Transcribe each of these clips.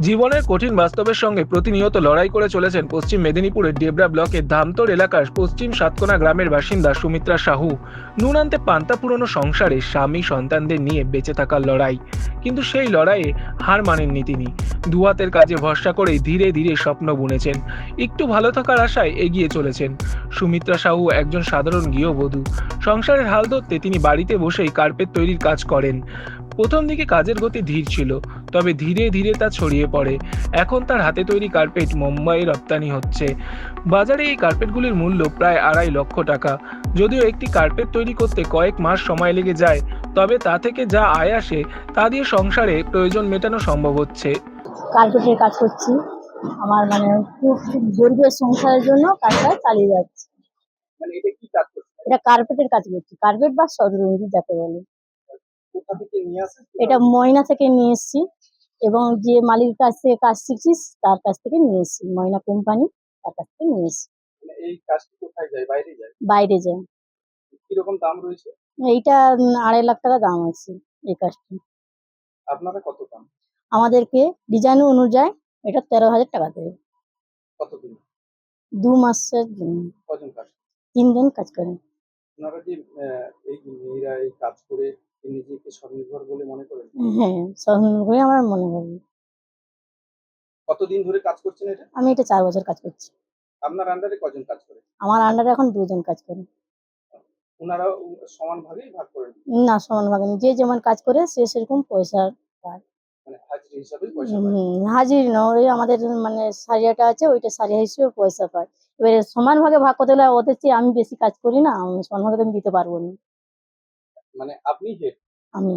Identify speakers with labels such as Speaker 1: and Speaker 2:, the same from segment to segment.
Speaker 1: জীবনের কঠিন বাস্তবের সঙ্গে প্রতিনিয়ত লড়াই করে চলেছেন পশ্চিম মেদিনীপুরের ডেবরা ব্লকের ধামতর এলাকার পশ্চিম সাতকোনা গ্রামের বাসিন্দা সুমিত্রা সাহু। নুনান্তে পান্তা পুরনো সংসারে স্বামী সন্তানদের নিয়ে বেঁচে থাকার লড়াই। কিন্তু সেই লড়াইয়ে হার মানেননি তিনি। দুহাতের কাজে ভরসা করেই ধীরে ধীরে স্বপ্ন বুনেছেন। একটু ভালো থাকার আশায় এগিয়ে চলেছেন। সুমিত্রা সাহু একজন সাধারণ গৃহবধূ। সংসারের হাল ধরতে তিনি বাড়িতে বসেই কার্পেট তৈরির কাজ করেন। প্রথম দিকে কাজের গতি ধীর ছিল তবে ধীরে ধীরে তা ছড়িয়ে পড়ে। এখন তার হাতে তৈরি কার্পেট মুম্বাই রপ্তানি হচ্ছে। বাজারে এই কার্পেটগুলির মূল্য প্রায় আড়াই লক্ষ টাকা। যদিও একটি কার্পেট তৈরি করতে কয়েক মাস সময় লেগে যায় তবে তা থেকে যা আয় আসে তা দিয়ে সংসারে প্রয়োজন মেটানো সম্ভব হচ্ছে।
Speaker 2: কার্পেটের কাজ করছি। আমার মানে খুব গরিবের সংসারের জন্য কাজটা চালিয়ে যাচ্ছে।
Speaker 1: মানে এটা কি কাজ করছে?
Speaker 2: এটা কার্পেটের কাজ করছি। কার্পেট বা সদরঞ্জি যাকে বলে। এটা ময়না থেকে নিয়ে এসেছি এবং যে মালিকের কাছ থেকে কাজ শিখছিস তার কাছ থেকে নিয়ে এসেছি। ময়না কোম্পানি তার কাছ থেকে নিয়ে এসেছি।
Speaker 1: মানে বাইরে যায়? কীরকম দাম রয়েছে?
Speaker 2: এইটা আড়াই লাখ টাকা দাম আছে এই কাজটি।
Speaker 1: আপনারা কত দাম?
Speaker 2: আমাদেরকে ডিজাইন অনুযায়ী এটা তেরো হাজার টাকা দেবে।
Speaker 1: কতদিন?
Speaker 2: দু মাসের
Speaker 1: কজন কাজ
Speaker 2: তিনজন কাজ করে।
Speaker 1: আপনারা যে এই মেয়েরা এই কাজ করে নিজেকে স্বনির্ভর বলে মনে করেন?
Speaker 2: হ্যাঁ সব করে আমার মনে হয়।
Speaker 1: কতদিন ধরে কাজ করছেন এটা?
Speaker 2: আমি এটা চার বছর কাজ করছি।
Speaker 1: আপনার আন্ডারে কজন কাজ করে?
Speaker 2: আমার আন্ডারে এখন দুজন কাজ করে।
Speaker 1: ওনারা সমান ভাগেই ভাগ করেন
Speaker 2: না সমান ভাগে যে যেমন কাজ করে সে সেরকম পয়সা
Speaker 1: মানে হাজিরি হিসাবে পয়সা পায়?
Speaker 2: হাজির না ওই আমাদের মানে সারিয়াটা আছে ওইটা সারিয়া হিসেবে পয়সা পায়। এবারে সমান ভাগে ভাগ করতে হলে ওদের চেয়ে আমি বেশি কাজ করি না আমি সমান ভাগে আমি দিতে পারব না।
Speaker 1: মানে আপনি হেড
Speaker 2: আমি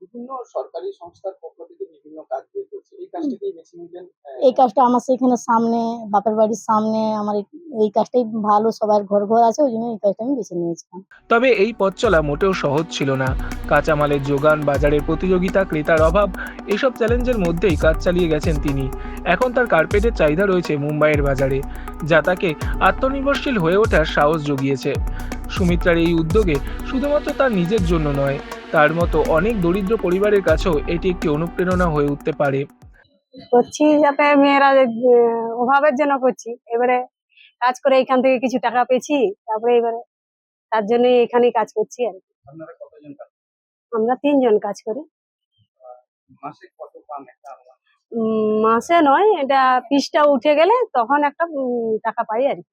Speaker 1: বিভিন্ন সরকারি সংস্থার পক্ষ থেকে বিভিন্ন কাজ বের করছে। এই কাজটাকেই বেছে নিলেন?
Speaker 2: এই কাজটা আমার সেখানে সামনে বাপের বাড়ির সামনে আমার এই- এই কাজটাই ভালো সবার ঘর ঘর আছে ওই জন্য এই কাজটা আমি বেছে নিয়েছিলাম।
Speaker 1: তবে এই পথ চলা মোটেও সহজ ছিল না। কাঁচামালের যোগান বাজারের প্রতিযোগিতা ক্রেতার অভাব এসব চ্যালেঞ্জের মধ্যেই কাজ চালিয়ে গেছেন তিনি। এখন তার কার্পেটের চাহিদা রয়েছে মুম্বাইয়ের বাজারে যা তাকে আত্মনির্ভরশীল হয়ে ওঠার সাহস জুগিয়েছে। সুমিত্রার এই উদ্যোগে শুধুমাত্র তার নিজের জন্য নয় তার মতো অনেক দরিদ্র পরিবারের কাছেও এটি একটি অনুপ্রেরণা হয়ে উঠতে পারে।
Speaker 3: করছি যাতে মেয়েরা অভাবের জন্য করছি। এবারে কাজ করে এখান থেকে কিছু টাকা পেয়েছি তারপরে এবারে তার জন্য এখানেই কাজ করছি আর আমরা তিনজন কাজ করি।
Speaker 1: মাসে কত পান একটা
Speaker 3: উম, মাসে নয় এটা পিসটা উঠে গেলে তখন একটা উম, টাকা পাই আর কি।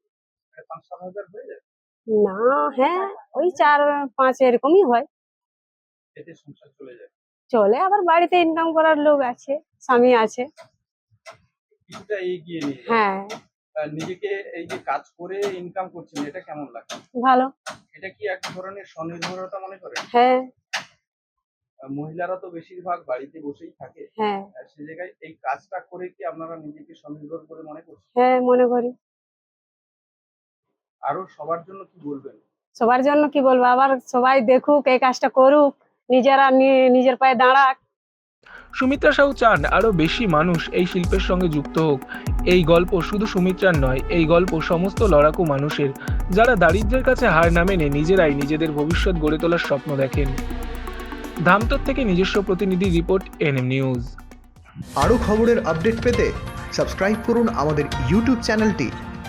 Speaker 3: না হ্যাঁ ওই চার পাঁচ এরকমই হয়।
Speaker 1: এতে সংসার চলে যায়।
Speaker 3: চলে আবার বাড়িতে ইনকাম করার লোক আছে স্বামী আছে। হ্যাঁ।
Speaker 1: নিজেকে এই যে কাজ করে ইনকাম করছেন এটা কেমন লাগছে?
Speaker 3: ভালো।
Speaker 1: এটা কি এক ধরনের স্বনির্ভরতা মনে করেন?
Speaker 3: হ্যাঁ।
Speaker 1: মহিলারা তো বেশিরভাগ বাড়িতে বসেই থাকে।
Speaker 3: হ্যাঁ।
Speaker 1: সে জায়গায় এই কাজটা করে কি আপনারা নিজেকে স্বনির্ভর করে মনে করছেন?
Speaker 3: হ্যাঁ মনে করি।
Speaker 1: আরও সবার জন্য কি বলবেন?
Speaker 3: সবার জন্য কি বলব? আবার সবাই দেখুক এই কাজটা করুক নিজেরা নিজের পায়ে দাঁড়াক।
Speaker 1: সুমিত্রা সাহু চান আরও বেশি মানুষ এই শিল্পের সঙ্গে যুক্ত হোক। এই গল্প শুধু সুমিত্রার নয় এই গল্প সমস্ত লড়াকু মানুষের। যারা দারিদ্র্যের কাছে হার না মেনে নিজেরাই নিজেদের ভবিষ্যৎ গড়ে তোলার স্বপ্ন দেখেন। ধামতর থেকে নিজস্ব প্রতিনিধি রিপোর্ট এনএম নিউজ।
Speaker 4: আরও খবরের আপডেট পেতে সাবস্ক্রাইব করুন আমাদের ইউটিউব চ্যানেলটি।